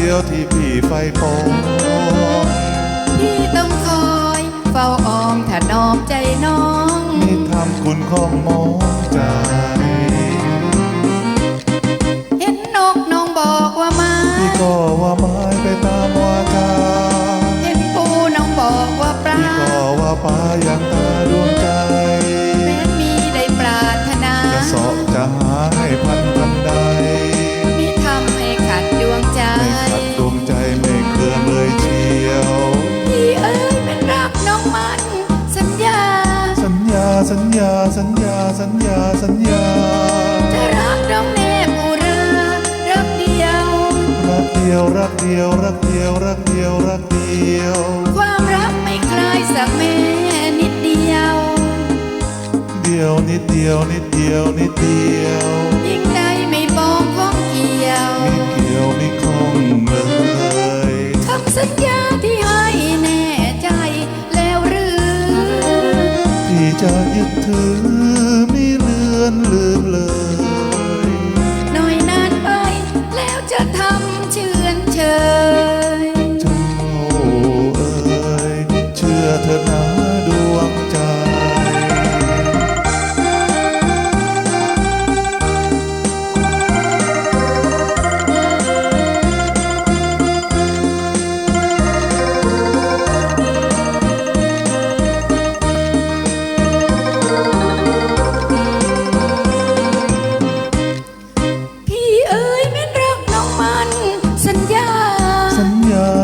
ดียวที่พี่ไฟปองพี่ต้องคอยเฝ้าออมถ้านอมใจน้องนี่ทำคุณของมองใจเห็นนกน้องบอกว่ามาพี่ก็ว่าไม้ไปตามวาจาเห็นปูน้องบอกว่าปลาพี่ก็ว่าป้าอย่างตาดวงใจแม้มีได้ปรารถนาจะเสอบจะหาให้พันพันใด สัญญาสัญญาสัญญาจะรักน้องแนบอุรารักเดียว รักเดียวรักเดียวรักเดียวรักเดียวรักเดียว ความรักไม่คลายสักแม่นิดเดียว เดียวนิดเดียวนิดเดียวนิดเดียวยิ่งใด จ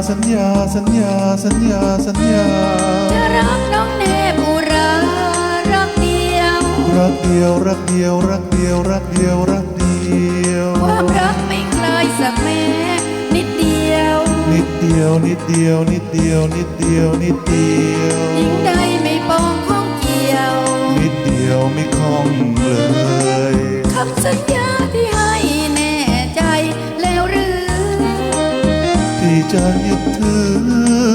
สัญญา สัญญา สัญญา สัญญา จะรักน้องแนบอุรารักเดียว รักเดียว รักเดียว รักเดียว รักเดียว รักเดียว ความรักไม่คลายสักแม้นิดเดียว นิดเดียว นิดเดียว นิดเดียว นิดเดียว นิดเดียวยิ่งใดไม่ปองของเกี่ยว นิดเดียวไม่คล่องเลยคำสัญญาที่ให้ ที่